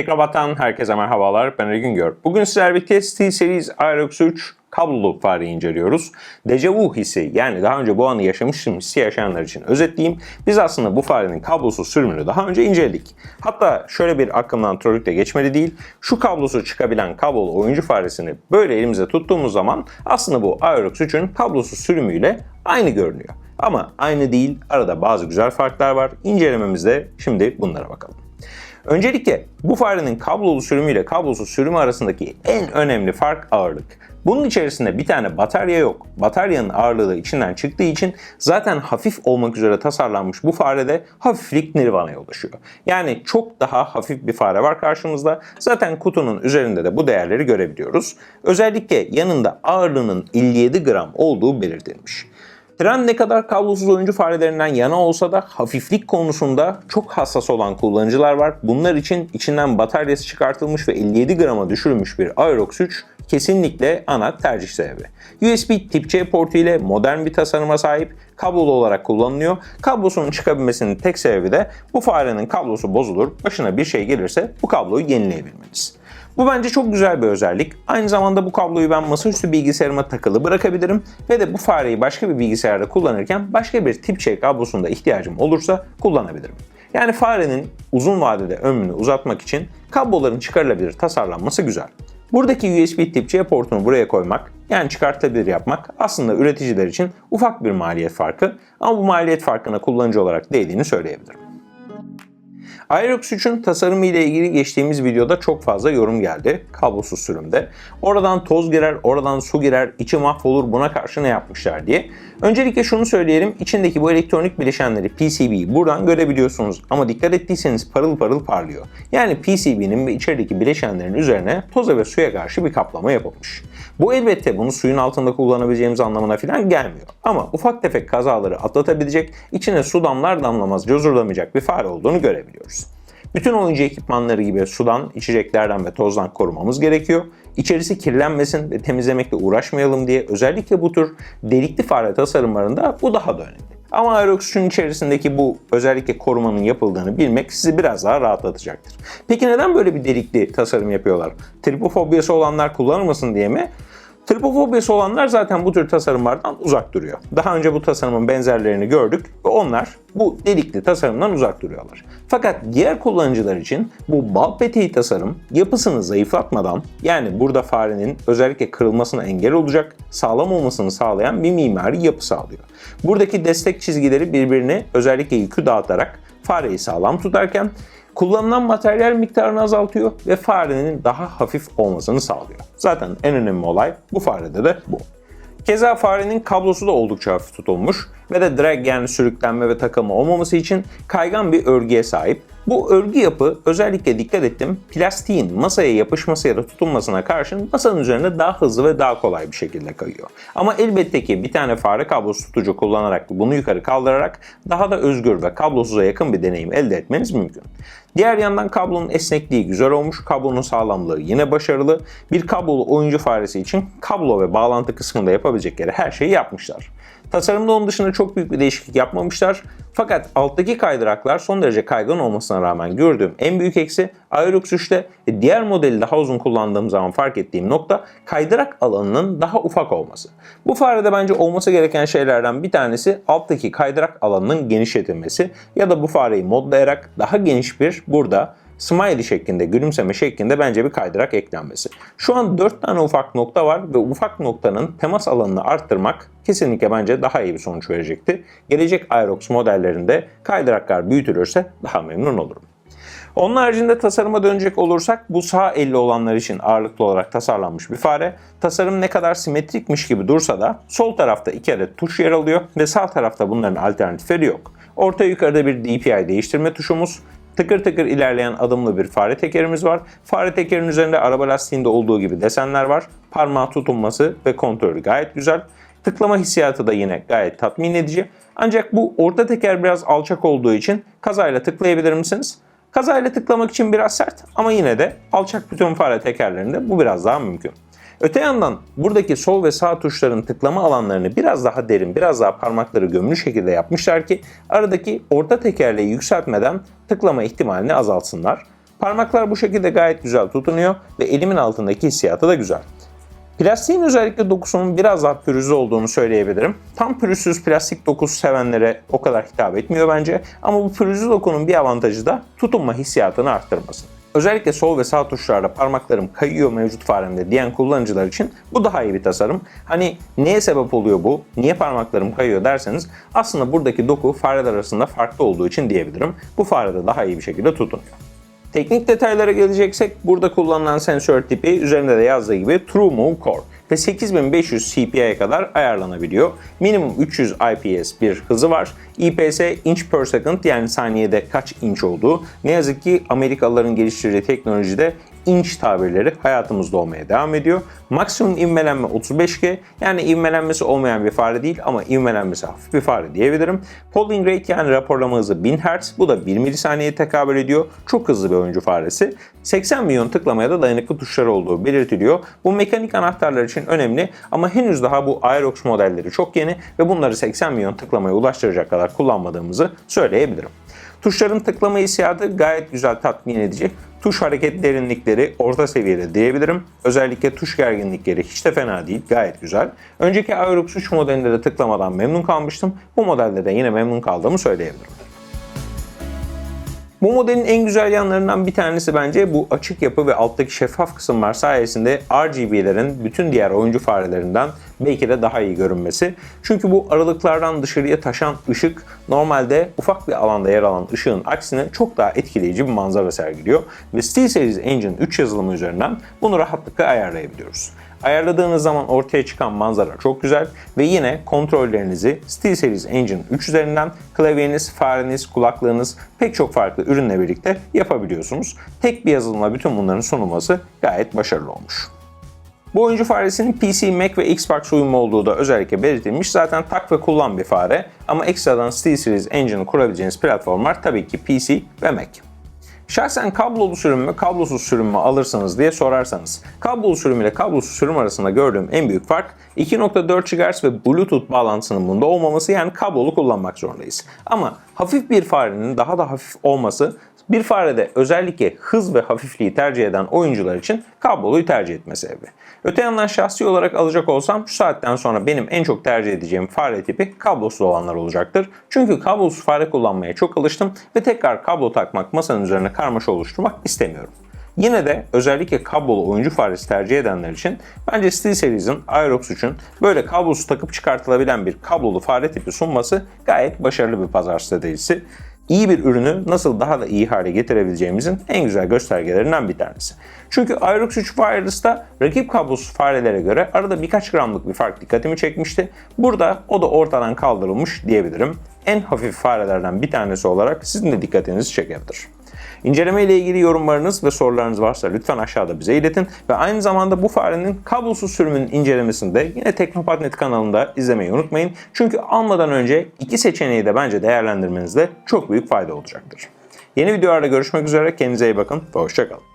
Teknobat'tan herkese merhabalar. Ben Ali Güngör. Bugün sizlerle birlikte SteelSeries Aerox 3 kablolu fareyi inceliyoruz. Dejavu hissi yani daha önce bu anı yaşamışım hissi yaşayanlar için özetleyeyim. Biz aslında bu farenin kablosuz sürümünü daha önce inceledik. Hatta şöyle bir aklımdan trollük de geçmedi değil. Şu kablosu çıkabilen kablolu oyuncu faresini böyle elimize tuttuğumuz zaman aslında bu Aerox 3'ün kablosuz sürümüyle aynı görünüyor. Ama aynı değil. Arada bazı güzel farklar var. İncelememizde şimdi bunlara bakalım. Öncelikle bu farenin kablolu sürümü ile kablosuz sürümü arasındaki en önemli fark ağırlık. Bunun içerisinde bir tane batarya yok. Bataryanın ağırlığı da içinden çıktığı için zaten hafif olmak üzere tasarlanmış bu farede hafiflik nirvana'ya ulaşıyor. Yani çok daha hafif bir fare var karşımızda. Zaten kutunun üzerinde de bu değerleri görebiliyoruz. Özellikle yanında ağırlığının 57 gram olduğu belirtilmiş. Trend ne kadar kablosuz oyuncu farelerinden yana olsa da hafiflik konusunda çok hassas olan kullanıcılar var. Bunlar için içinden bataryası çıkartılmış ve 57 grama düşürülmüş bir Aerox 3 kesinlikle ana tercih sebebi. USB tip C portu ile modern bir tasarıma sahip kablolu olarak kullanılıyor. Kablosunun çıkabilmesinin tek sebebi de bu farenin kablosu bozulur, başına bir şey gelirse bu kabloyu yenileyebilmeniz. Bu bence çok güzel bir özellik. Aynı zamanda bu kabloyu ben masaüstü bilgisayarıma takılı bırakabilirim ve de bu fareyi başka bir bilgisayarda kullanırken başka bir tip C kablosunda ihtiyacım olursa kullanabilirim. Yani farenin uzun vadede ömrünü uzatmak için kabloların çıkarılabilir tasarlanması güzel. Buradaki USB tip C portunu buraya koymak, yani çıkartabilir yapmak aslında üreticiler için ufak bir maliyet farkı ama bu maliyet farkına kullanıcı olarak değdiğini söyleyebilirim. Aerox 3'ün tasarımı ile ilgili geçtiğimiz videoda çok fazla yorum geldi kablosuz sürümde. Oradan toz girer, oradan su girer, içi mahvolur buna karşı ne yapmışlar diye. Öncelikle şunu söyleyelim, içindeki bu elektronik bileşenleri PCB'yi buradan görebiliyorsunuz ama dikkat ettiyseniz parıl parıl parlıyor. Yani PCB'nin ve içerideki bileşenlerin üzerine toza ve suya karşı bir kaplama yapılmış. Bu elbette bunu suyun altında kullanabileceğimiz anlamına falan gelmiyor. Ama ufak tefek kazaları atlatabilecek, içine su damlar damlamaz cozurlamayacak bir fare olduğunu görebiliyoruz. Bütün oyuncu ekipmanları gibi sudan, içeceklerden ve tozdan korumamız gerekiyor. İçerisi kirlenmesin ve temizlemekle uğraşmayalım diye özellikle bu tür delikli fare tasarımlarında bu daha da önemli. Ama Aerox'un içerisindeki bu özellikle korumanın yapıldığını bilmek sizi biraz daha rahatlatacaktır. Peki neden böyle bir delikli tasarım yapıyorlar? Tripofobiyası olanlar kullanılmasın diye mi? Tripofobiyası olanlar zaten bu tür tasarımlardan uzak duruyor. Daha önce bu tasarımın benzerlerini gördük ve onlar bu delikli tasarımdan uzak duruyorlar. Fakat diğer kullanıcılar için bu bal peteği tasarım yapısını zayıflatmadan yani burada farenin özellikle kırılmasına engel olacak, sağlam olmasını sağlayan bir mimari yapı sağlıyor. Buradaki destek çizgileri birbirine özellikle yükü dağıtarak fareyi sağlam tutarken kullanılan materyal miktarını azaltıyor ve farenin daha hafif olmasını sağlıyor. Zaten en önemli olay bu farede de bu. Keza farenin kablosu da oldukça hafif tutulmuş ve de drag yani sürüklenme ve takılma olmaması için kaygan bir örgüye sahip. Bu örgü yapı özellikle dikkat ettim plastiğin masaya yapışması ya da tutunmasına karşın masanın üzerinde daha hızlı ve daha kolay bir şekilde kayıyor. Ama elbette ki bir tane fare kablosu tutucu kullanarak bunu yukarı kaldırarak daha da özgür ve kablosuza yakın bir deneyim elde etmeniz mümkün. Diğer yandan kablonun esnekliği güzel olmuş, kablonun sağlamlığı yine başarılı. Bir kablolu oyuncu faresi için kablo ve bağlantı kısmında yapabilecekleri her şeyi yapmışlar. Tasarımda onun dışında çok büyük bir değişiklik yapmamışlar. Fakat alttaki kaydıraklar son derece kaygan olmasına rağmen gördüğüm en büyük eksi Aerox 3'te ve diğer modeli daha uzun kullandığım zaman fark ettiğim nokta kaydırak alanının daha ufak olması. Bu farede bence olması gereken şeylerden bir tanesi alttaki kaydırak alanının genişletilmesi ya da bu fareyi modlayarak daha geniş bir burada smiley şeklinde, gülümseme şeklinde bence bir kaydırak eklenmesi. Şu an 4 tane ufak nokta var ve ufak noktanın temas alanını arttırmak kesinlikle bence daha iyi bir sonuç verecekti. Gelecek Aerox modellerinde kaydıraklar büyütülürse daha memnun olurum. Onun haricinde tasarıma dönecek olursak bu sağ elli olanlar için ağırlıklı olarak tasarlanmış bir fare. Tasarım ne kadar simetrikmiş gibi dursa da sol tarafta iki adet tuş yer alıyor ve sağ tarafta bunların alternatifleri yok. Orta yukarıda bir DPI değiştirme tuşumuz, tıkır tıkır ilerleyen adımlı bir fare tekerimiz var. Fare tekerin üzerinde araba lastiğinde olduğu gibi desenler var. Parmağı tutunması ve kontrolü gayet güzel. Tıklama hissiyatı da yine gayet tatmin edici. Ancak bu orta teker biraz alçak olduğu için kazayla tıklayabilir misiniz? Kazayla tıklamak için biraz sert ama yine de alçak bütün fare tekerlerinde bu biraz daha mümkün. Öte yandan buradaki sol ve sağ tuşların tıklama alanlarını biraz daha derin, biraz daha parmakları gömülü şekilde yapmışlar ki aradaki orta tekerleği yükseltmeden tıklama ihtimalini azaltsınlar. Parmaklar bu şekilde gayet güzel tutunuyor ve elimin altındaki hissiyatı da güzel. Plastiğin özellikle dokusunun biraz daha pürüzlü olduğunu söyleyebilirim. Tam pürüzsüz plastik dokusu sevenlere o kadar hitap etmiyor bence. Ama bu pürüzlü dokunun bir avantajı da tutunma hissiyatını arttırması. Özellikle sol ve sağ tuşlarda parmaklarım kayıyor mevcut faremde diyen kullanıcılar için bu daha iyi bir tasarım. Hani neye sebep oluyor bu, niye parmaklarım kayıyor derseniz aslında buradaki doku fareler arasında farklı olduğu için diyebilirim. Bu farede daha iyi bir şekilde tutunuyor. Teknik detaylara geleceksek burada kullanılan sensör tipi üzerinde de yazdığı gibi TrueMove Core ve 8500 CPI'ye kadar ayarlanabiliyor. Minimum 300 IPS bir hızı var. IPS inch per second yani saniyede kaç inç olduğu. Ne yazık ki Amerikalıların geliştirdiği teknolojide inç tabirleri hayatımızda olmaya devam ediyor. Maksimum ivmelenme 35G yani ivmelenmesi olmayan bir fare değil ama ivmelenmesi hafif bir fare diyebilirim. Polling rate yani raporlama hızı 1000 Hz bu da 1 milisaniyeye tekabül ediyor. Çok hızlı bir oyuncu faresi. 80 milyon tıklamaya da dayanıklı tuşlar olduğu belirtiliyor. Bu mekanik anahtarlar için önemli ama henüz daha bu Aerox modelleri çok yeni ve bunları 80 milyon tıklamaya ulaştıracak kadar kullanmadığımızı söyleyebilirim. Tuşların tıklama hissiyatı gayet güzel tatmin edici. Tuş hareket derinlikleri orta seviyede diyebilirim. Özellikle tuş gerginlikleri hiç de fena değil, gayet güzel. Önceki Aerox 3 modelinde de tıklamadan memnun kalmıştım. Bu modelde de yine memnun kaldığımı söyleyebilirim. Bu modelin en güzel yanlarından bir tanesi bence bu açık yapı ve alttaki şeffaf kısımlar sayesinde RGB'lerin bütün diğer oyuncu farelerinden belki de daha iyi görünmesi. Çünkü bu aralıklardan dışarıya taşan ışık normalde ufak bir alanda yer alan ışığın aksine çok daha etkileyici bir manzara sergiliyor. Ve SteelSeries Engine 3 yazılımı üzerinden bunu rahatlıkla ayarlayabiliyoruz. Ayarladığınız zaman ortaya çıkan manzara çok güzel ve yine kontrollerinizi SteelSeries Engine 3 üzerinden klavyeniz, fareniz, kulaklığınız pek çok farklı ürünle birlikte yapabiliyorsunuz. Tek bir yazılımla bütün bunların sunulması gayet başarılı olmuş. Bu oyuncu faresinin PC, Mac ve Xbox uyumlu olduğu da özellikle belirtilmiş. Zaten tak ve kullan bir fare ama ekstradan SteelSeries Engine'ı kurabileceğiniz platformlar tabii ki PC ve Mac. Şahsen kablolu sürüm mü, kablosuz sürüm mü alırsınız diye sorarsanız, kablolu sürüm ile kablosuz sürüm arasında gördüğüm en büyük fark 2.4 GHz ve Bluetooth bağlantısının bunda olmaması yani kablolu kullanmak zorundayız. Ama hafif bir farenin daha da hafif olması bir farede özellikle hız ve hafifliği tercih eden oyuncular için kabloluyu tercih etme sebebi. Öte yandan şahsi olarak alacak olsam şu saatten sonra benim en çok tercih edeceğim fare tipi kablosuz olanlar olacaktır. Çünkü kablosuz fare kullanmaya çok alıştım ve tekrar kablo takmak masanın üzerine karmaşa oluşturmak istemiyorum. Yine de özellikle kablolu oyuncu faresi tercih edenler için bence SteelSeries'in Aerox 3'ün böyle kablosuz takıp çıkartılabilen bir kablolu fare tipi sunması gayet başarılı bir pazar stratejisi iyi bir ürünü nasıl daha da iyi hale getirebileceğimizin en güzel göstergelerinden bir tanesi. Çünkü Aerox 3 Wireless'ta rakip kablosuz farelere göre arada birkaç gramlık bir fark dikkatimi çekmişti. Burada o da ortadan kaldırılmış diyebilirim. En hafif farelerden bir tanesi olarak sizin de dikkatinizi çekebilir. İnceleme ile ilgili yorumlarınız ve sorularınız varsa lütfen aşağıda bize iletin ve aynı zamanda bu farenin kablosuz sürümünün incelemesini de yine Teknopat.net kanalında izlemeyi unutmayın. Çünkü almadan önce iki seçeneği de bence değerlendirmenizde çok büyük fayda olacaktır. Yeni videolarda görüşmek üzere. Kendinize iyi bakın ve hoşçakalın.